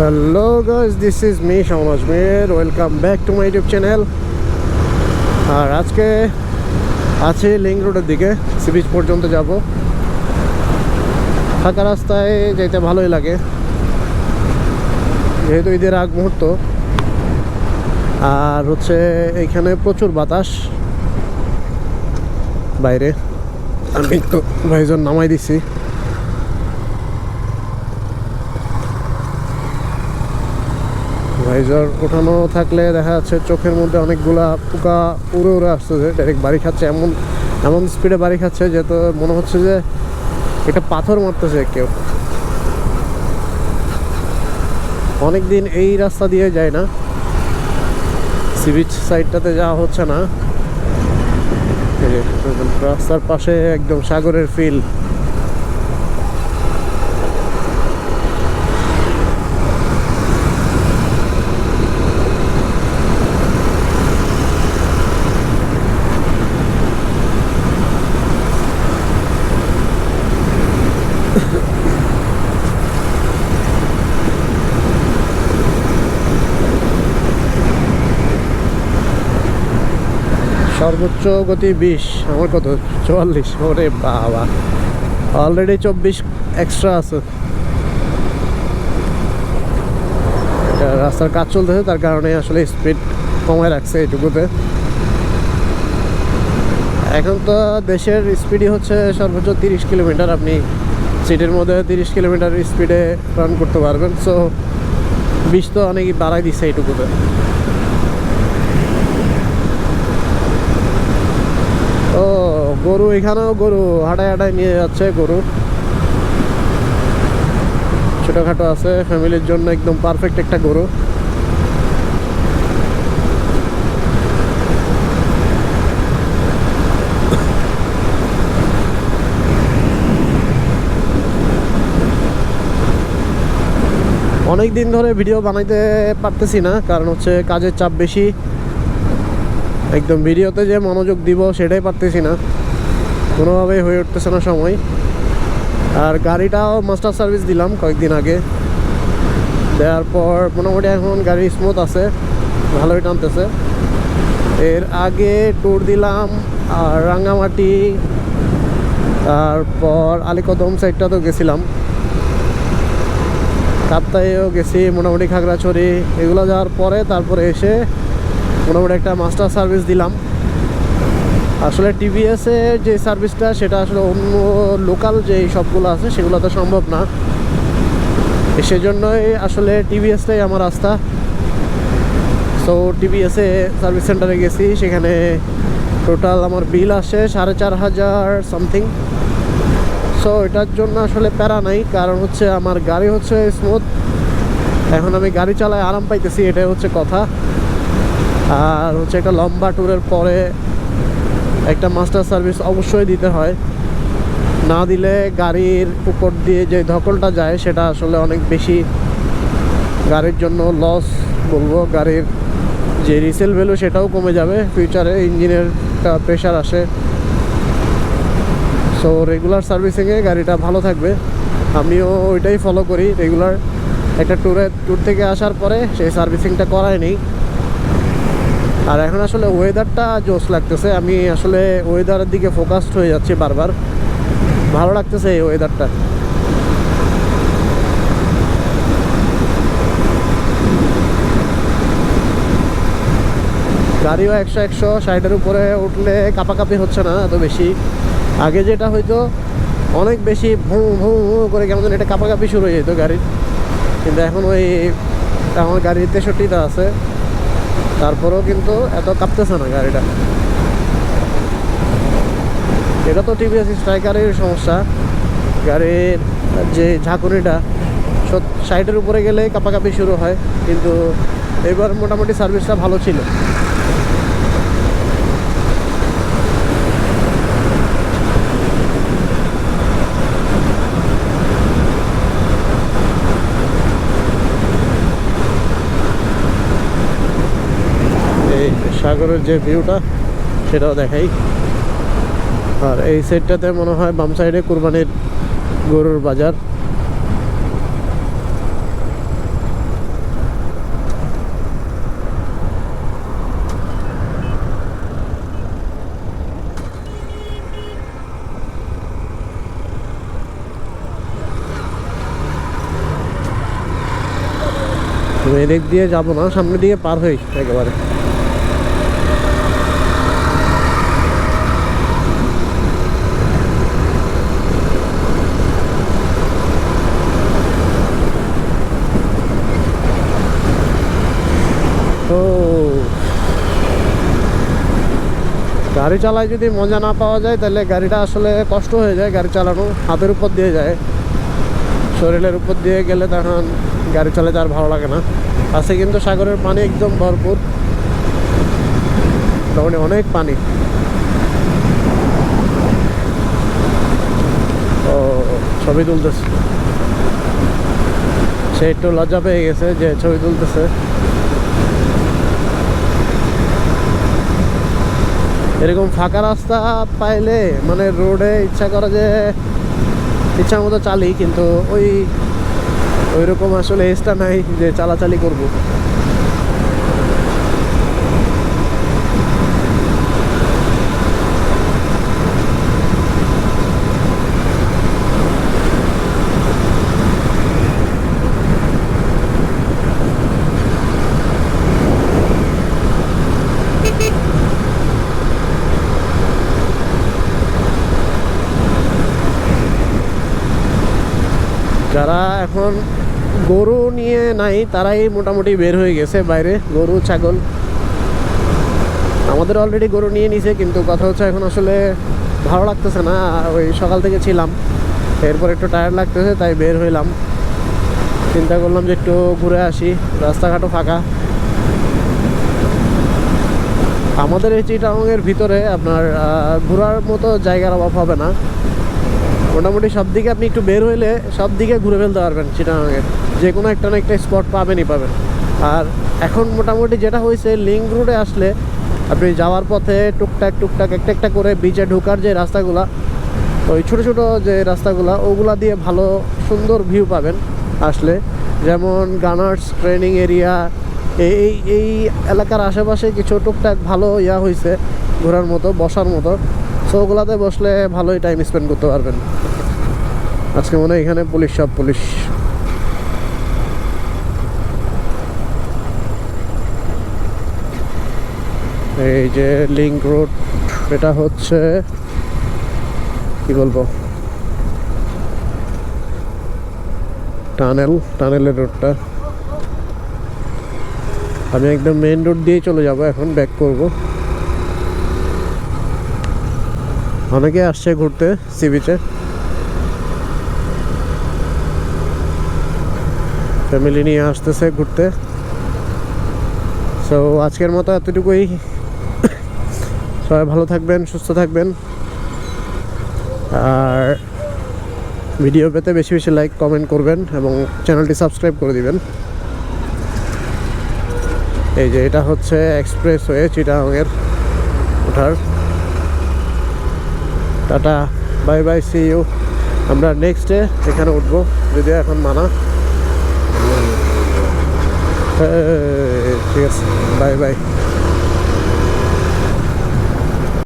Hello guys this is me Shamon Ajmer welcome back to my YouTube channel আর আজকে আছে link রোডের দিকে, sea beach পর্যন্ত যাব। ফাঁকা রাস্তায় যেতে ভালোই লাগে। যেহেতু ঈদের আগ মুহূর্ত। আর হচ্ছে এইখানে প্রচুর বাতাস। বাইরে। আমি তো ভাইজন নামাই দিছি। ভাইজার ওঠানো থাকলে দেখা যাচ্ছে চোখের মধ্যে অনেকগুলা পোকা উড়ে উড়ে আসতেছে ডাইরেক্ট বাড়ি খাচ্ছে। এমন এমন স্পিডে বাড়ি খাচ্ছে যে তো মনে হচ্ছে যে এটা পাথর মারতেছে কেউ। অনেক দিন এই রাস্তা দিয়ে যায় না। সি বিচ সাইডটাতে যাওয়া হচ্ছে না। রাস্তার পাশে একদম সাগরের ফিল সর্বোচ্চ গতি বিশ, আমার কত? চুয়াল্লিশ। ওরে বাবা। অলরেডি চব্বিশ এক্সট্রা আছে। রাস্তার কাজ চলতেছে, তার কারণে আসলে স্পিড কমায় রাখছে এইটুকুতে। এখন তো দেশের স্পিডই হচ্ছে সর্বোচ্চ তিরিশ কিলোমিটার। আপনি সিটির মধ্যে তিরিশ কিলোমিটার স্পিডে রান করতে পারবেন। সো বিশ তো অনেকই বাড়াই দিচ্ছে এইটুকুতে ও গরু এখানেও গরু হাঁটায় হাঁটায় নিয়ে যাচ্ছে গরু। ছোটোখাটো আছে, ফ্যামিলির জন্য একদম পারফেক্ট একটা গরু। অনেক দিন ধরে ভিডিও বানাইতে পারতেছি না, কারণ হচ্ছে কাজের চাপ বেশি। একদম ভিডিওতে যে মনোযোগ দিব সেটাই পারতেছি না। কোনোভাবেই হয়ে উঠতেছে না সময়। আর গাড়িটাও মাস্টার সার্ভিস দিলাম কয়েকদিন আগে। দেওয়ার পর মোটামুটি এখন গাড়ি স্মুথ আছে, ভালোই টানতেছে। এর আগে ট্যুর দিলাম, আর রাঙ্গামাটি, তারপর আলিকদম সাইডটাতেও গেছিলাম। কাপ্তাইও গেছি, মোটামুটি খাগড়াছড়ি, এগুলো যাওয়ার পরে তারপরে এসে মোটামুটি একটা মাস্টার সার্ভিস দিলাম। আসলে টিভিএসে যে সার্ভিসটা সেটা আসলে অন্য লোকাল যে সবগুলো আছে, সেগুলো তো সম্ভব না। সেজন্যই আসলে টিভিএসটাই আমার রাস্তা। সো টিভিএসে সার্ভিস সেন্টারে গেছি, সেখানে টোটাল আমার বিল আসে সাড়ে চার হাজার সামথিং সো এটার জন্য আসলে প্যারা নাই, কারণ হচ্ছে আমার গাড়ি হচ্ছে স্মুথ এখন আমি গাড়ি চালায় আরাম পাইতেছি, এটাই হচ্ছে কথা। আর হচ্ছে একটা লম্বা ট্যুরের পরে একটা মাস্টার সার্ভিস অবশ্যই দিতে হয়। না দিলে গাড়ির উপর দিয়ে যে ধকলটা যায়, সেটা আসলে অনেক বেশি গাড়ির জন্য লস বলব। গাড়ির যে রিসেল ভ্যালু সেটাও কমে যাবে। ফিউচারে ইঞ্জিনের প্রেশার আসে। সো রেগুলার সার্ভিসিংয়ে গাড়িটা ভালো থাকবে। আমিও ওইটাই ফলো করি। রেগুলার একটা ট্যুরে ট্যুর থেকে আসার পরে সেই সার্ভিসিংটা করাই নেই। আর এখন আসলে ওয়েদারটা জোস লাগতেছে। আমি আসলে ওয়েদারের দিকে ফোকাসড হয়ে যাচ্ছি বারবার। ভালো লাগতেছে এই ওয়েদারটা গাড়িও একশো একশো, সাইডের উপরে উঠলে কাপাকাপি হচ্ছে না এত বেশি। আগে যেটা হয়তো অনেক বেশি ভুঁ ভুঁ ভুঁ করে কেমন এটা কাপাকাপি শুরু হয়ে যেত গাড়ির। কিন্তু এখন ওই আমার গাড়ির তেষট্টিটা আছে। তারপরেও কিন্তু এত কাঁপতেছে না গাড়িটা। এটা তো টিভিএস স্ট্রাইকারের সমস্যা। গাড়ির যে ঝাঁকুনিটা সাইডের উপরে গেলে কাপাকাপি শুরু হয়, কিন্তু এবার মোটামুটি সার্ভিসটা ভালো ছিল। মহানগরের যে ভিউটা, সেটাও দেখাই। আর এই সাইডটাতে মনে হয় বাম সাইডে কুরবানির গরুর বাজার। এদিক দিয়ে যাব না সামনে দিয়ে পার হই একেবারে। ও। গাড়ি চালায় যদি মজা না পাওয়া যায়, তাহলে গাড়িটা আসলে কষ্ট হয়ে যায় গাড়ি চালানো, হাতের উপর দিয়ে যায়। শরীরের উপর দিয়ে গেলে তখন গাড়ি চালাতে আর ভালো লাগে না। আছে কিন্তু সাগরের পানি একদম ভরপুর। মোটামুটি অনেক পানি। ও, ছবি তুলতেছে। সে একটু লজ্জা পেয়ে গেছে যে ছবি তুলতেছে। এরকম ফাঁকা রাস্তা পাইলে মানে রোডে ইচ্ছা করে যে ইচ্ছা মতো চালি, কিন্তু ওই ওইরকম আসলে এসটা নাই যে চালাচালি করব। যারা এখন গরু নিয়ে নাই, তারাই মোটামুটি বের হয়ে গেছে বাইরে। গরু, ছাগল। আমাদের অলরেডি গরু নিয়ে নিছে, কিন্তু কথা হচ্ছে এখন আসলে ভালো লাগতেছে না। ওই সকাল থেকে ছিলাম, এরপর একটু টায়ার্ড লাগতেছে, তাই বের হইলাম। চিন্তা করলাম যে একটু ঘুরে আসি, রাস্তাঘাটও ফাঁকা। আমাদের এই চিটাংয়ের ভিতরে আপনার ঘোরার মতো জায়গার অভাব হবে না। মোটামুটি সব দিকে আপনি একটু বের হইলে সব দিকে ঘুরে ফেলতে পারবেন চিটাগাঙের যে কোনো একটা না একটা স্পট পাবেনই পাবেন। আর এখন মোটামুটি যেটা হয়েছে লিঙ্ক রোডে আসলে আপনি যাওয়ার পথে টুকটাক টুকটাক, একটা একটা করে বিচে ঢোকার যে রাস্তাগুলা, ওই ছোটো ছোটো যে রাস্তাগুলা, ওগুলা দিয়ে ভালো সুন্দর ভিউ পাবেন আসলে। যেমন গানার্স ট্রেনিং এরিয়া এই এই এলাকার আশেপাশে কিছু টুকটাক ভালো ইয়া হয়েছে ঘোরার মতো, বসার মতো। সো ওগুলাতে বসলে ভালোই টাইম স্পেন্ড করতে পারবেন। আজকে মনে হয় এখানে পুলিশ সব পুলিশ। এই যে লিঙ্ক রোড এটা হচ্ছে কি বলব? টানেল টানেলের রোডটা আমি একদম মেইন রোড দিয়ে চলে যাব, এখন ব্যাক করব। অনেকে আসছে ঘুরতে সি বিচে ফ্যামিলি নিয়ে আসতেছে ঘুরতে। সো আজকের মতো এতটুকুই। সবাই ভালো থাকবেন, সুস্থ থাকবেন। আর ভিডিও পেতে বেশি বেশি লাইক কমেন্ট করবেন এবং চ্যানেলটি সাবস্ক্রাইব করে দিবেন। এই যে এটা হচ্ছে এক্সপ্রেস ওয়ে চিটাংয়ের ওঠার। Tata, bye bye see you আমরা নেক্সট ডে এখানে উঠবো, যদিও এখন মানা। ঠিক আছে, বাই বাই।